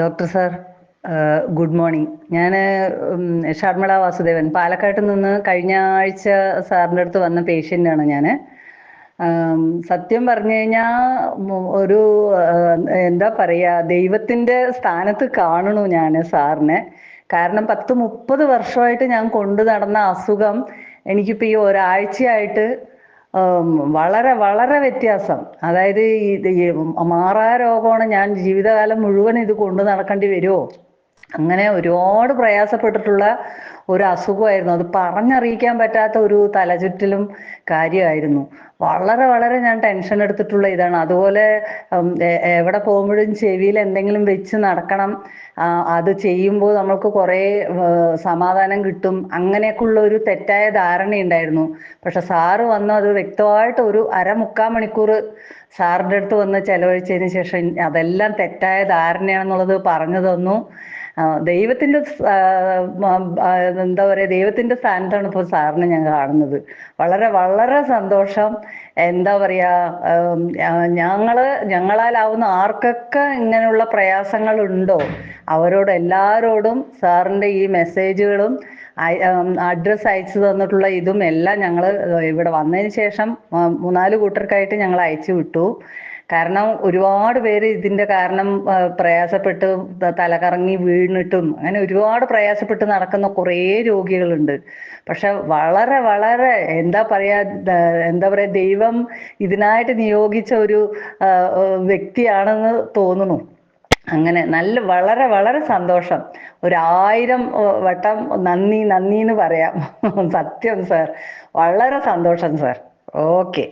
Doctor sir good morning. ഞാൻ ഷർമിള വാസുദേവൻ. പാലക്കാട്ട് നിന്ന് കഴിഞ്ഞ ആഴ്ച സാറിന്റെ അടുത്ത് വന്ന പേഷ്യന്റാണ് ഞാൻ സത്യം പറഞ്ഞു കഴിഞ്ഞാൽ ഒരു എന്താ പറയുക ദൈവത്തിന്റെ സ്ഥാനത്ത് കാണണു ഞാൻ സാറിനെ. കാരണം പത്ത് മുപ്പത് വർഷമായിട്ട് ഞാൻ കൊണ്ടു നടന്ന അസുഖം എനിക്കിപ്പോൾ ഈ ഒരാഴ്ചയായിട്ട് വളരെ വളരെ വ്യത്യാസം. അതായത് ഈ മാറാ രോഗമാണ് ഞാൻ ജീവിതകാലം മുഴുവൻ ഇത് കൊണ്ടു നടക്കേണ്ടി വരുമോ അങ്ങനെ ഒരുപാട് പ്രയാസപ്പെട്ടിട്ടുള്ള ഒരു അസുഖമായിരുന്നു. അത് പറഞ്ഞറിയിക്കാൻ പറ്റാത്ത ഒരു തലചുറ്റലും കാര്യമായിരുന്നു. വളരെ വളരെ ഞാൻ ടെൻഷൻ എടുത്തിട്ടുള്ള ഇതാണ്. അതുപോലെ എവിടെ പോകുമ്പോഴും ചെവിയിൽ എന്തെങ്കിലും വെച്ച് നടക്കണം. അത് ചെയ്യുമ്പോൾ നമ്മൾക്ക് കുറേ സമാധാനം കിട്ടും. അങ്ങനെയൊക്കെയുള്ള ഒരു തെറ്റായ ധാരണയുണ്ടായിരുന്നു. പക്ഷെ സാറ് വന്ന് അത് വ്യക്തമായിട്ട് ഒരു അരമുക്കാൽ മണിക്കൂർ സാറിന്റെ അടുത്ത് വന്ന് ചെലവഴിച്ചതിന് ശേഷം അതെല്ലാം തെറ്റായ ധാരണയാണെന്നുള്ളത് പറഞ്ഞു തന്നു. ദൈവത്തിന്റെ എന്താ പറയാ ദൈവത്തിന്റെ സ്ഥാനത്താണ് ഇപ്പോൾ സാറിനെ ഞാൻ കാണുന്നത്. വളരെ വളരെ സന്തോഷം. എന്താ പറയാ ഞങ്ങൾ ഞങ്ങളാലാവുന്ന ആർക്കൊക്കെ ഇങ്ങനെയുള്ള പ്രയാസങ്ങൾ ഉണ്ടോ അവരോട് എല്ലാവരോടും സാറിന്റെ ഈ മെസ്സേജുകളും അഡ്രസ്സ് അയച്ചു തന്നിട്ടുള്ള ഇതും എല്ലാം ഞങ്ങൾ ഇവിടെ വന്നതിന് ശേഷം മൂന്നാൽ കൂട്ടർക്കായിട്ട് ഞങ്ങൾ അയച്ചു വിട്ടു. കാരണം ഒരുപാട് പേര് ഇതിന്റെ കാരണം പ്രയാസപ്പെട്ട് തലകറങ്ങി വീണിട്ടും അങ്ങനെ ഒരുപാട് പ്രയാസപ്പെട്ട് നടക്കുന്ന കുറേ രോഗികളുണ്ട്. പക്ഷെ വളരെ വളരെ എന്താ പറയാ എന്താ പറയാ ദൈവം ഇതിനായിട്ട് നിയോഗിച്ച ഒരു വ്യക്തിയാണെന്ന് തോന്നുന്നു. അങ്ങനെ നല്ല വളരെ വളരെ സന്തോഷം. ഒരായിരം വട്ടം നന്ദി നന്ദി എന്ന് പറയാം. സത്യം സാർ. വളരെ സന്തോഷം സാർ. ഓക്കെ.